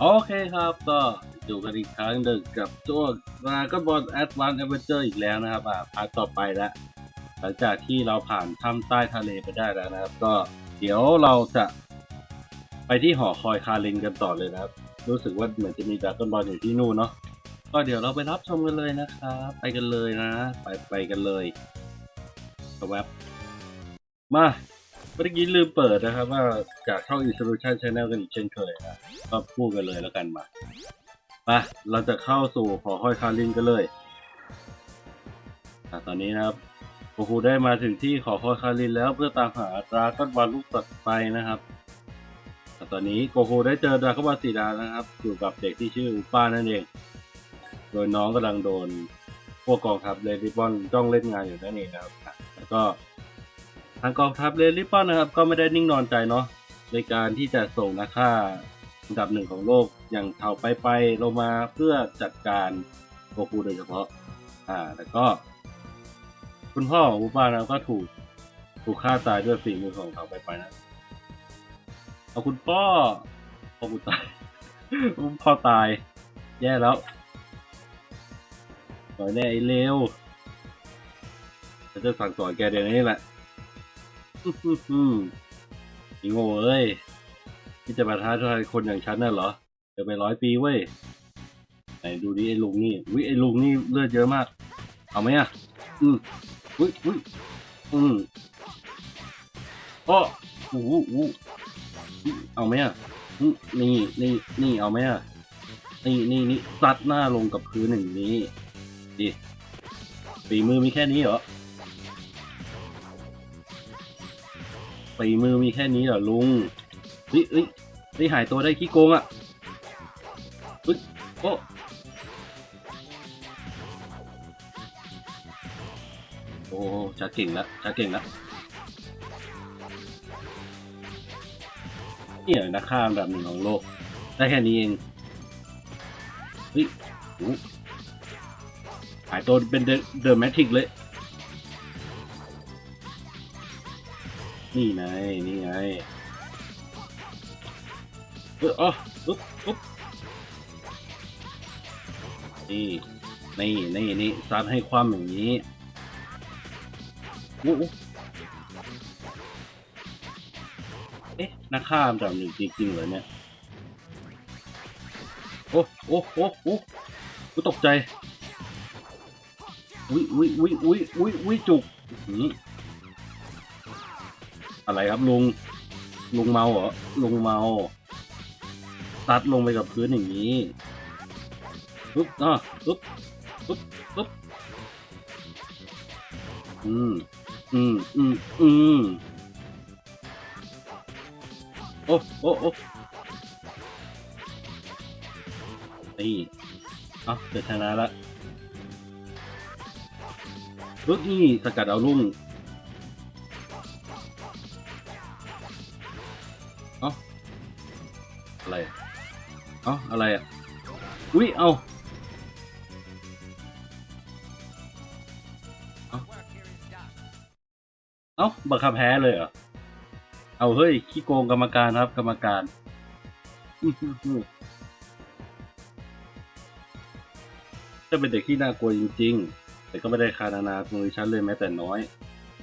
โอเคครับก็อยู่กันอีกครั้งหนึ่งกับตัวดราก้อนบอลแอดวานซ์แอเวนเจอร์อีกแล้วนะครับอ่าพาร์ทต่อไปแล้วหลังจากที่เราผ่านถ้ำใต้ทะเลไปได้แล้วนะครับ ก็เดี๋ยวเราจะไปที่หอคอยคารินกันต่อเลยนะครับ รู้สึกว่าเหมือนจะมีดราก้อนบอลอยู่ที่นู่นเนาะก็เดี๋ยวเราไปรับชมกันเลยนะครับไปกันเลยนะ ไปไปกันเลยแวบมา เมื่อกี้ลืมเปิดนะครับว่าจากช่อง Insolution Channel กันอีกเช่นเคยนะก็พูดกันเลยแล้วกันมาไปเราจะเข้าสู่หอคอยคารินกันเลยอตอนนี้นะครับโกคูได้มาถึงที่หอคอยคารินแล้วเพื่อตามหาดราก้อนบอลลูกตัดไปนะครับ ตอนนี้โกคูได้เจอดราก้อนบอลสีดานะครับ อยู่กับเด็กที่ชื่ออุป้านั่นเอง โดยน้องกำลังโดนพวกกองทัพเลริบอนจ้องเล่นงานอยู่นั่นเองนะครับ แล้วก็างกองทัพเรลริบอนนะครับก็ไม่ได้นิ่งนอนใจเนาะในการที่จะส่งนักฆ่าอันดับหนึ่งของโลกอย่างเทาไปไปลงมาเพื่อจัดการโกคูโดยเฉพาะ อ่าแล้วก็ คุณพ่อของอุปานะก็ถูกถูกฆ่าตายด้วยฝีมือของเทาไปไปนะเอาคุณพ่อพ่อกูตายพ่อตาย แย่แล้วต่อยแน่ไอ้เลวจะสั่งสอนแกเดี๋ยวนี้แหละ ไอ้โง่เอ้ยที่จะมาท้าทายคนอย่างฉันน่ะเหรอเดี๋ยวไปร้อยปีเว้ยไหนดูดิไอ้ลุงนี่วิไอ้ลุงนี่เลือดเยอะมาก เอาไหมอะ อืมอุ้ยอุ้ยอืมอ้ออู้หูอู้เอาไหมอะอืมนี่นี่นี่เอาไหมอะนี่นี่นี่ซัดหน้าลงกับพื้นอย่างนี้ดิฝีมือมีแค่นี้เหรอ ฝีมือมีแค่นี้เหรอลุงเฮ้ยเฮ้ยเฮ้หายตัวได้ขี้โกงอะเฮ้ยโอ้โอ้ชักเก่งแล้วชักเก่งแล้วเนี่ยนักฆ่าอันดับหนึ่งของโลก ได้แค่นี้เองเฮ้ยหายตัวเป็นเดอะแมทริกเลย นี่ไงนี่ไงเอออ๋ออุ๊บอุ๊บนี่นี่นี่นี่ซัดให้ความอย่างนี้อู้อู้เอ๊ะนักฆ่าอับหนึ่งจริงๆเหรอเนี่ยโอ้โอ้โอ้โอ้กูตกใจอุ้ยอุ้ยอุ้ยอุ้ยอุ้ยอุ้ยจุกอื้อหื อะไรครับลุงลุงเมาเหรอลุงเมาตัดลงไปกับพื้นอย่างนี้ปุ๊บอะปุ๊บปุ๊บปุ๊บอืมอืมอืมอืมโอ้โอ้โอ้นี่เอาเกิดชนะละปุ๊บนี่สกัดเอาลุง อะไรอะเอ้าอะไรอะอุ้ยเอาเอ้าบังคับแพ้เลยเหรอเอาเฮ้ยขี้โกงกรรมการครับ กรรมการจะเป็นเด็กที่น่ากลัวจริงๆ แต่ก็ไม่ได้คานานามือฉันเลยแม้แต่น้อย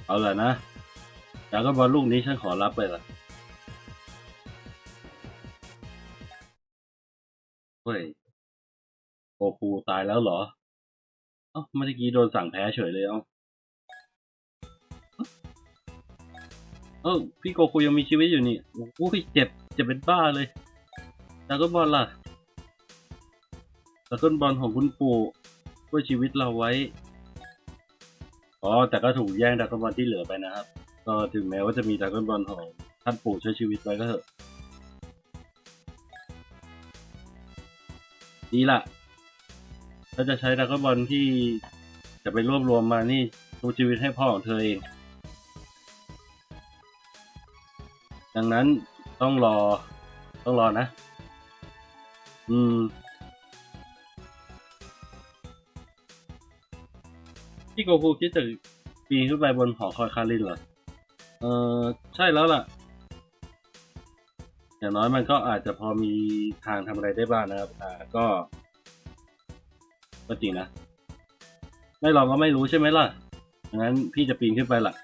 เอาล่ะนะแล้วก็บอลลูกนี้ฉันขอรับเลยล่ะ คูตายแล้วเหรอเอ้าเมื่อกี้โดนสั่งแพ้เฉยเลยเอ้าเอ้าพี่โกคูยังมีชีวิตอยู่นี่โอ้โหเจ็บเจ็บเป็นบ้าเลยดราก้อนบอลล่ะดราก้อนบอลของคุณปู่ช่วยชีวิตเราไว้อ๋อแต่ก็ถูกแย่งดราก้อนบอลที่เหลือไปนะครับก็ถึงแม้ว่าจะมีดราก้อนบอลของท่านปู่ช่วยชีวิตไว้ก็เถอะดีละ ถ้าจะใช้ดรากบอลที่จะไปรวบรวมมานี่ชูชีวิตให้พ่อของเธอเอง ดังนั้นต้องรอ ต้องรอนะ อืมพี่โกคูคิดจะปีนขึ้นไปบนหอคอยคารินเหรอ เออใช่แล้วล่ะ อย่างน้อยมันก็อาจจะพอมีทางทำอะไรได้บ้างนะครับ อ่าก็ ก็จริงนะ ไม่ลองก็ไม่รู้ใช่ไหมล่ะงั้นพี่จะปีนขึ้นไปล่ะ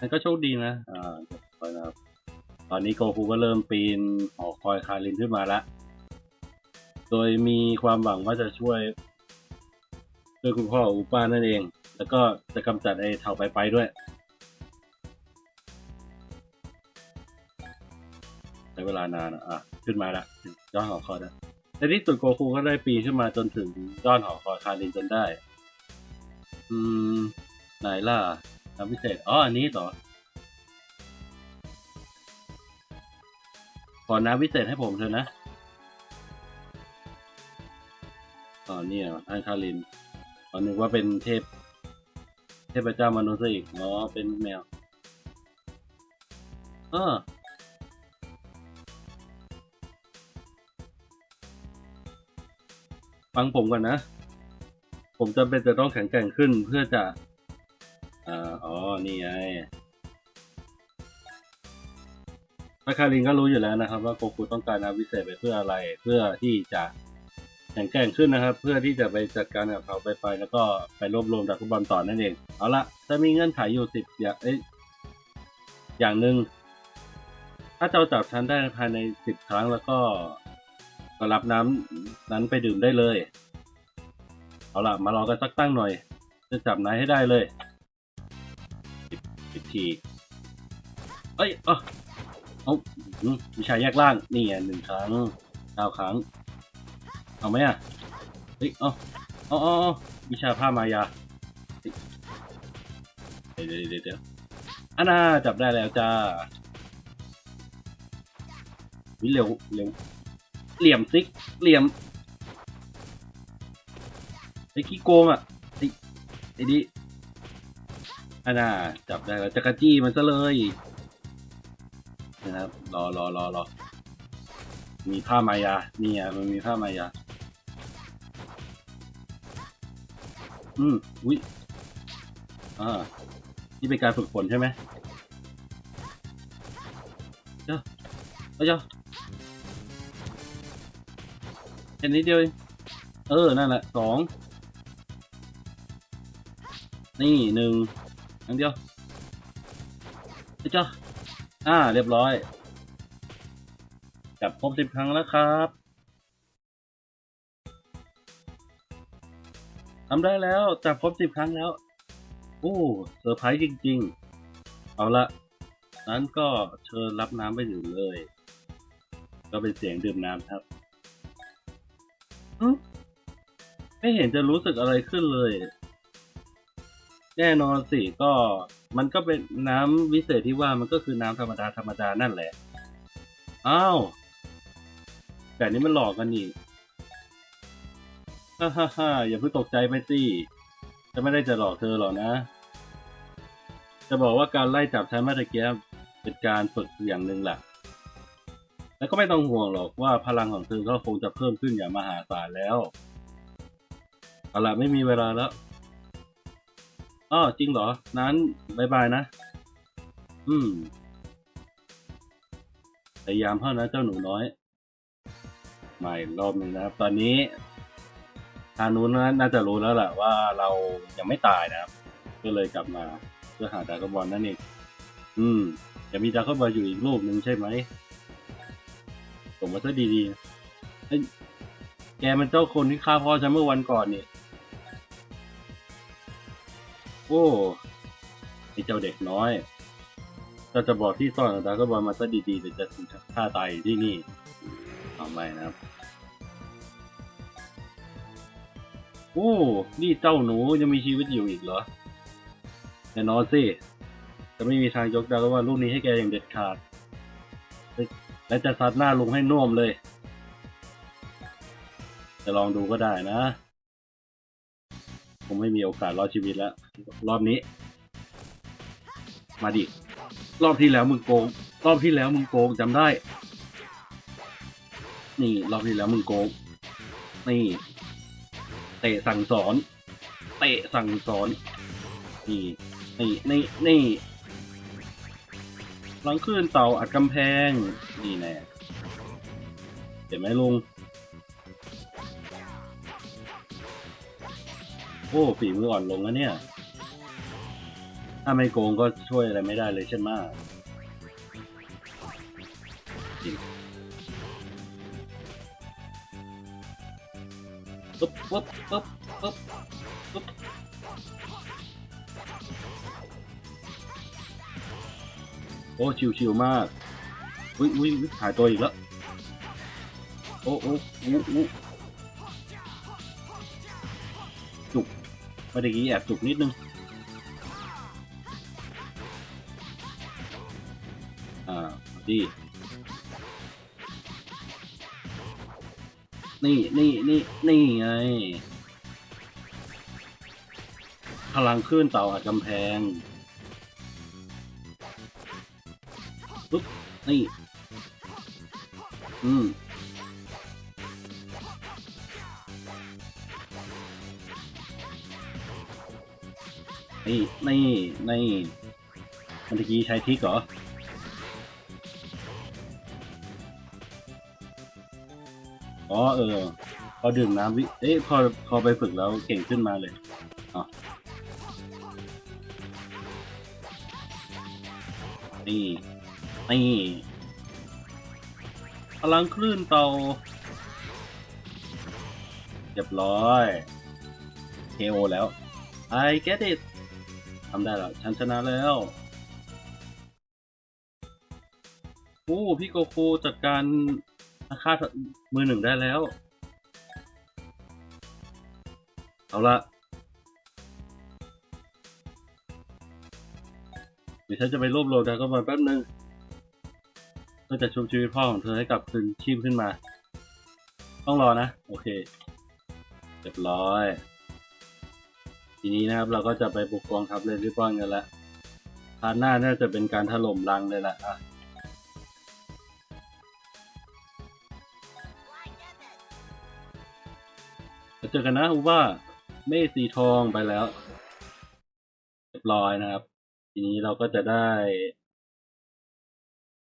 มันก็โชคดีนะ อ่าคอยนะครับตอนนี้โกคูก็เริ่มปีนหอคอยคารินขึ้นมาแล้วโดยมีความหวังว่าจะช่วยช่วยคุณพ่ออูป้านั่นเอง แล้วก็จะกำจัดไอ้เถาไปไปด้วย ใช้เวลานานอะอะ ขึ้นมาละถึงยอดหอคอยแล้ว ในที่สุดโกคูก็ได้ปีขึ้นมาจนถึงยอดหอคอยคารินจนได้ อืม ไหนล่ะน้ำพิเศษ อ๋อ อันนี้เหรอ ขอน้ำพิเศษให้ผมเถอะนะอ๋อเนี่ยอันคารินตอนนึกว่าเป็นเทพ เทพเจ้ามนุษย์ซะอีกอ๋อเป็นแมว เออ ฟังผมก่อนนะ ผมจำเป็นจะต้องแข็งแกร่งขึ้นเพื่อจะอ่าอ๋อ นี่ไงพระคารินก็รู้อยู่แล้วนะครับ ว่าโกคูต้องการน้ำวิเศษไปเพื่ออะไร เพื่อที่จะแข็งแกร่งขึ้นนะครับ เพื่อที่จะไปจัดการกับเขาไปไปแล้วก็ไปรวบรวมดรากุบอลต่อนั่นเอง เอาละจะมีเงื่อนไขอยู่สิบอย่างเอ้ยอย่างหนึ่งถ้าเจ้าจับฉันได้ภายในสิบครั้งแล้วก็ ก็รับน้ำนั้นไปดื่มได้เลย เอาล่ะ มารอกันสักตั้งหน่อย จะจับนายให้ได้เลยสิบสิบที เอ้ยเอ้าเอาอืมวิชาแยกล่าง นี่ไงหนึ่งครั้งเก้าครั้ง เอาไหมอะ เฮ้ย เอาเอาเอาเอวิชาผ้ามายาเฮ้ยเดี๋ยวเดี๋ยวเดี๋ยวอันน่าจับได้แล้วจ้าวิเร็วเร็ว เหลี่ยมซิก เหลี่ยมไอ้ขี้โกงอะไอ้ไอ้ดิอันน่าจับได้แล้วจักรจี้มันซะเลยนะครับรอรอรอรอมีผ้ามายาเนี่อะมันมีผ้ามายาอืมอุ้ยอ่านี่เป็นการฝึกฝนใช่ไหมเจ้าเอ้เจ้า แค่นี้เดียว เออ นั่นแหละสอง นี่หนึ่งอันเดียวเอ้เจ้าอ่า เรียบร้อย จับครบสิบครั้งแล้วครับทำได้แล้ว จับครบสิบครั้งแล้ว โอ้เซอร์ไพรส์จริง ๆ เอาละนั้นก็เชิญรับน้ำไปดื่มเลย ก็เป็นเสียงดื่มน้ำครับ ไม่เห็นจะรู้สึกอะไรขึ้นเลย แน่นอนสิก็มันก็เป็นน้ำวิเศษที่ว่ามันก็คือน้ำธรรมดาธรรมดานั่นแหละ อ้าว แต่นี้มันหลอกกันนี่ฮ่าฮ่าฮ่าอย่าเพิ่งตกใจไปสิจะไม่ได้จะหลอกเธอหรอกนะ จะบอกว่าการไล่จับฉันเมื่อตะกี้เป็นการฝึกอย่างหนึ่งแหละ แล้วก็ไม่ต้องห่วงหรอกว่าพลังของเธอก็คงจะเพิ่มขึ้นอย่างมหาศาลแล้วเอาละไม่มีเวลาแล้วอ้อจริงเหรอ นั้นบายบายนะ อืมพยายามเท่านะเจ้าหนูน้อยใหม่รอบหนึ่งนะครับ ตอนนี้ทางนู้นน่าจะรู้แล้วแหละว่าเรายังไม่ตายนะครับ ก็เลยกลับมาเพื่อหาดาราก้อนบอลนั่นเอง อืมจะมีดาราก้อนบอลอยู่อีกลูกหนึ่งใช่ไหม ผมาซะดีๆเอ้แกมันเจ้าคนที่ฆ่าพ่อฉันเมื่อวันก่อนนี่โอ้ไอเจ้าเด็กน้อยถ้าจะบอกที่ซ่อนของดราก้อนบอลมาซะดีๆแต่จะถูกฆ่าตายที่นี่ทำไมนะครับ โอ้ นี่เจ้าหนูยังมีชีวิตอยู่อีกเหรอแน่นอนสิจะไม่มีทางยกดาวว่าลูกนี้ให้แกอย่างเด็ดขาด และจะซัดหน้าลุงให้น่วมเลย จะลองดูก็ได้นะผมไม่มีโอกาสรอดชีวิตแล้ว รอบนี้ มาดิ รอบที่แล้วมึงโกง รอบที่แล้วมึงโกงจำได้ นี่ รอบที่แล้วมึงโกง นี่ เตะสั่งสอน เตะสั่งสอน นี่ นี่ นี่นี่ หลังขึ้นเต่าอัดกำแพง นี่แน่เห็นไหมลุง โอ้ฝีมืออ่อนลงแล้วเนี่ย ถ้าไม่โกงก็ช่วยอะไรไม่ได้เลยใช่ไหมจริงปุ๊บปุ๊บปุ๊บปุ๊บปุ๊บ โอ้ชิวๆมากอุ้ยอุ้ยหายตัวอีกแล้วโอ้โอ้อู้อู้จุกเมื่อกี้แอบจุกนิดนึงอ่าดีนี่นี่นี่นี่ไงพลังขึ้นเต่าอัดกำแพง ปุ๊บ นี่ อืมนี่ นี่ นี่เมื่อกี้ใช้ทิกเหรอ อ๋อ เออ พอดื่มน้ำวิ เอ๊ะ พอ พอไปฝึกแล้วเก่งขึ้นมาเลยอ๋อนี่ นี่พลังคลื่นเตาเรียบร้อย KO แล้ว I get it ทำได้แล้ว ฉันชนะแล้วโอ้พี่โกโก้จัดการอาฆาตมือหนึ่งได้แล้ว เอาละเดี๋ยวฉันจะไปรวบรวมดราก้อนบอลแป๊บนึง พื่อจะชุบชีวิตพ่อของเธอให้กลับคืนชีพขึ้นมา ต้องรอนะ โอเคเรียบร้อย ทีนี้นะครับเราก็จะไปบุกกองทัพเลนริบอนกันละพาร์ทหน้าน่าจะเป็นการถล่มรังเลยละอะเจอกันนะอูว่าเมฆสีทองไปแล้ว เรียบร้อยนะครับ ทีนี้เราก็จะได้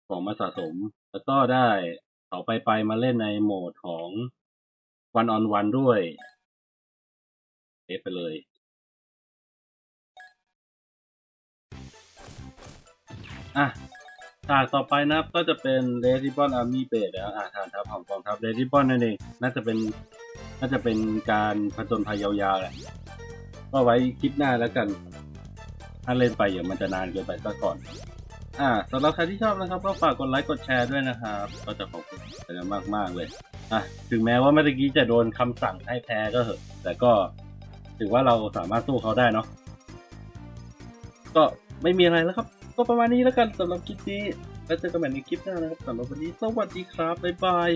ของมาสะสม แล้วก็ได้เขาไปไปมาเล่นในโหมดของวันออนวันด้วยเอฟไปเลย อะฉากต่อไปนะครับก็จะเป็น Red Ribbon Army Base แล้วอะฐานทัพของกองทัพ Red Ribbon นั่นเองน่าจะเป็นน่าจะเป็นการผจญภัยยาวๆแหละก็ไว้คลิปหน้าแล้วกัน ถ้าเล่นไปเดี๋ยวมันจะนานเกินไปซะก่อน อ่าสำหรับใครที่ชอบนะครับ ก็ฝากกดไลค์กดแชร์ด้วยนะครับ ก็จะขอบคุณกันมากมากเลยอะถึงแม้ว่าเมื่อกี้จะโดนคำสั่งให้แพ้ก็เหอะ แต่ก็ถือว่าเราสามารถสู้เขาได้เนาะก็ไม่มีอะไรแล้วครับ ก็ประมาณนี้แล้วกันสำหรับคลิปนี้แล้วเจอกันใหม่ในคลิปหน้านะครับสำหรับวันนี้สวัสดีครับบ๊ายบาย